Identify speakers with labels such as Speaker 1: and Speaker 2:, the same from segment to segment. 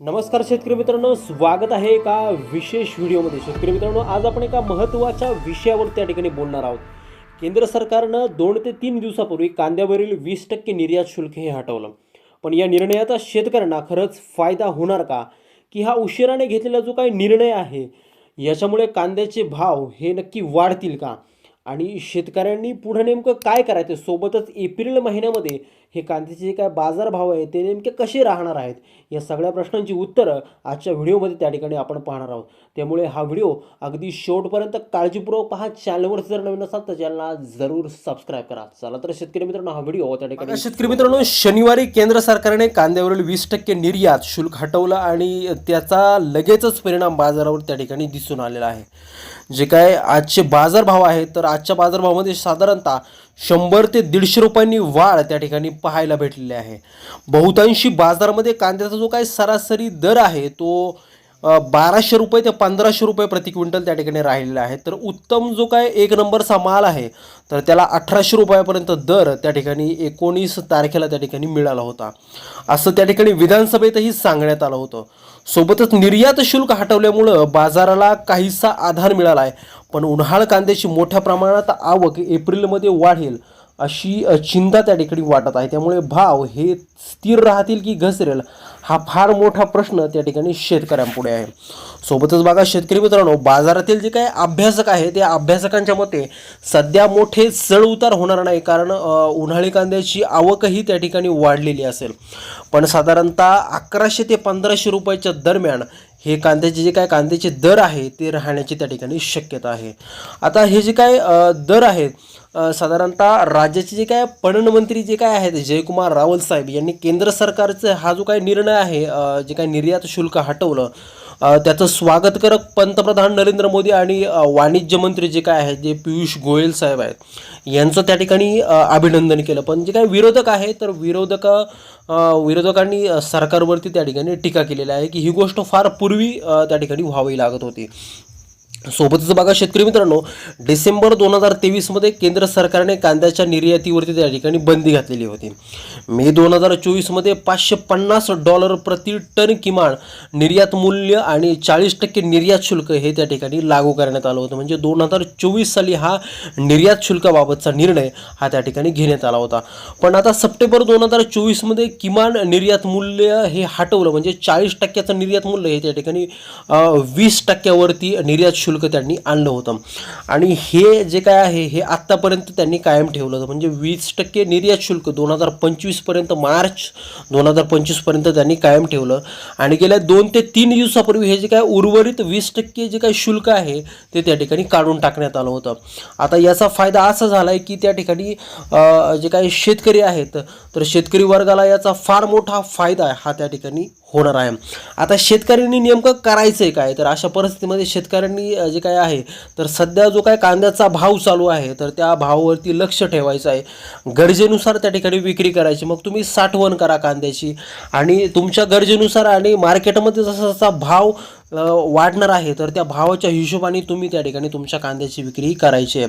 Speaker 1: नमस्कार शेतकरी मित्रांनो स्वागत आहे एका विशेष व्हिडिओमध्ये. शेतकरी मित्रांनो आज आपण एका महत्त्वाच्या विषयावर त्या ठिकाणी बोलणार आहोत. केंद्र सरकारनं दोन ते तीन दिवसापूर्वी कांद्यावरील वीस टक्के निर्यात शुल्क हे हटवलं. पण या निर्णयाचा शेतकऱ्यांना खरंच फायदा होणार का? की हा उशिराने घेतलेला जो काही निर्णय आहे याच्यामुळे कांद्याचे भाव हे नक्की वाढतील का? आणि शेतकऱ्यांनी पुढं नेमकं काय करायचं? सोबतच एप्रिल महिन्यामध्ये हे कांद्याचे जे काय बाजारभाव आहे ते नेमके कसे राहणार आहेत? या सगळ्या प्रश्नांची उत्तरं आजच्या व्हिडिओमध्ये त्या ठिकाणी आपण पाहणार आहोत. त्यामुळे हा व्हिडिओ अगदी शेवटपर्यंत काळजीपूर्वक पहा. चॅनलवर जर नवीन असाल तर चॅनलला जरूर सबस्क्राईब करा. चला तर शेतकरी मित्रांनो हा व्हिडिओ त्या ठिकाणी शेतकरी मित्रांनो शनिवारी केंद्र सरकारने कांद्यावरील वीस टक्के निर्यात शुल्क हटवलं आणि त्याचा लगेचच परिणाम बाजारावर त्या ठिकाणी दिसून आलेला आहे. जे काय आजचे बाजारभाव आहेत तर आजच्या बाजारभावामध्ये साधारणतः शंभर ते दीडशे रुपयांनी वाढ त्या ठिकाणी पाहायला भेटलेली आहे. बहुतांशी बाजारामध्ये कांद्याचा जो काय सरासरी दर आहे तो बाराशे रुपये ते पंधराशे रुपये प्रति क्विंटल त्या ठिकाणी राहिलेला आहे तर उत्तम जो काय एक नंबरचा माल आहे तर त्याला अठराशे रुपयापर्यंत दर त्या ठिकाणी एकोणीस तारखेला त्या ठिकाणी मिळाला होता. असं त्या ठिकाणी विधानसभेतही सांगण्यात आलं होतं. सोबतच निर्यात शुल्क हटवल्यामुळं बाजाराला काहीसा आधार मिळाला आहे. पण उन्हाळ कांद्याची मोठ्या प्रमाणात आवक एप्रिलमध्ये वाढेल अशी चिंता त्या ठिकाणी वाटत आहे. त्यामुळे भाव हे स्थिर राहतील की घसरेल हा फार मोठा प्रश्न त्या ठिकाणी शेतकऱ्यांपुढे आहे. सोबतच बघा शेतकरी मित्रांनो बाजारातील जे काही अभ्यासक आहे त्या अभ्यासकांच्या मते सध्या मोठे चढ उतार होणार नाही कारण उन्हाळी कांद्याची आवकही त्या ठिकाणी वाढलेली असेल. पण साधारणतः अकराशे ते पंधराशे रुपयाच्या दरम्यान हे कांद्याचे जे काय कांद्याचे दर आहे ते राहण्याची त्या ठिकाणी शक्यता आहे. आता हे जे काय दर आहेत साधारणतः राज्याचे जे काय पणन मंत्री जे काय आहेत जयकुमार रावल साहेब यांनी केंद्र सरकारचं हा जो काही निर्णय आहे जे काही निर्यात शुल्क हटवलं त्याचं स्वागत करत पंतप्रधान नरेंद्र मोदी आणि वाणिज्य मंत्री जे काय आहेत जे पियुष गोयल साहेब आहेत यांचं त्या ठिकाणी अभिनंदन केलं. पण जे काय विरोधक आहे तर विरोधक विरोधकांनी सरकारवरती त्या ठिकाणी टीका केलेली आहे की ही गोष्ट फार पूर्वी त्या ठिकाणी व्हावी लागत होती. सोबतच बघा शेतकरी मित्रांनो डिसेंबर दोन हजार तेवीसमध्ये केंद्र सरकारने कांद्याच्या निर्यातीवरती त्या ठिकाणी बंदी घातलेली होती. मे दोन हजार चोवीसमध्ये पाचशे पन्नास डॉलर प्रति टन किमान निर्यात मूल्य आणि चाळीस टक्के निर्यात शुल्क हे त्या ठिकाणी लागू करण्यात आलं होतं. म्हणजे दोन हजार चोवीस साली हा निर्यात शुल्काबाबतचा निर्णय हा त्या ठिकाणी घेण्यात आला होता. पण आता सप्टेंबर दोन हजार चोवीसमध्ये किमान निर्यात मूल्य हे हटवलं. म्हणजे चाळीस टक्क्याचं निर्यात मूल्य हे त्या ठिकाणी वीस टक्क्यावरती निर्यात शुल्क त्यांनी आणलं होतं. आणि हे जे काय आहे हे आत्तापर्यंत त्यांनी कायम ठेवलं होतं. म्हणजे वीस टक्के निर्यात शुल्क दोन हजार पंचवीसपर्यंत मार्च दोन हजार पंचवीसपर्यंत त्यांनी कायम ठेवलं. आणि गेल्या दोन ते तीन दिवसापूर्वी हे जे काय उर्वरित वीस टक्के जे काही शुल्क आहे ते त्या ठिकाणी काढून टाकण्यात आलं होतं. आता याचा फायदा असा झाला आहे की त्या ठिकाणी जे काही शेतकरी आहेत तर शेतकरी वर्गाला याचा फार मोठा फायदा हा त्या ठिकाणी होणार आहे. आता शेतकऱ्यांनी नेमकं करायचं आहे काय? तर अशा परिस्थितीमध्ये शेतकऱ्यांनी जे काय आहे तर सध्या जो काय कांद्याचा भाव चालू आहे तर त्या भावावरती लक्ष ठेवायचं आहे. गरजेनुसार त्या ठिकाणी विक्री करायची. मग तुम्ही साठवण करा कांद्याची. आणि तुमच्या गरजेनुसार आणि मार्केटमध्ये जसा जसा भाव वाढणार आहे तर त्या भावाच्या हिशोबाने तुम्ही त्या ठिकाणी तुमच्या कांद्याची विक्री करायची आहे.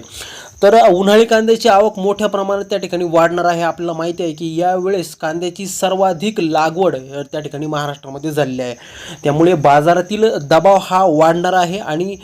Speaker 1: तर उन्हाळी कांद्याची आवक मोठ्या प्रमाणात त्या ठिकाणी वाढणार आहे. आपल्याला माहिती आहे की यावेळेस कांद्याची सर्वाधिक लागवड त्या ठिकाणी महाराष्ट्रामध्ये झालेली आहे. त्यामुळे बाजारातील दबाव हा वाढणार आहे आणि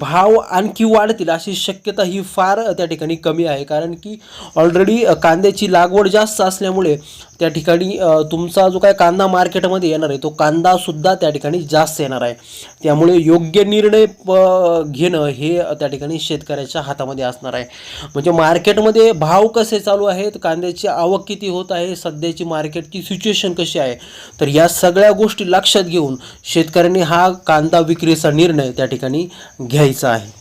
Speaker 1: भाव आणखी वाढतील अशी शक्यता ही फार त्या ठिकाणी कमी आहे. कारण की ऑलरेडी कांद्याची लागवड जास्त असल्यामुळे त्या ठिकाणी तुमचा जो काय कांदा मार्केटमध्ये येणार आहे तो कांदासुद्धा त्या ठिकाणी जास्त येणार आहे. त्यामुळे योग्य निर्णय प- घेणं हे त्या ठिकाणी शेतकऱ्याच्या हातामध्ये असणार आहे. म्हणजे मार्केटमध्ये भाव कसे चालू आहेत कांद्याची आवक किती होत आहे सध्याची मार्केटची सिच्युएशन कशी आहे तर या सगळ्या गोष्टी लक्षात घेऊन शेतकऱ्यांनी हा कांदा विक्रीचा निर्णय त्या ठिकाणी घ्यायचा आहे.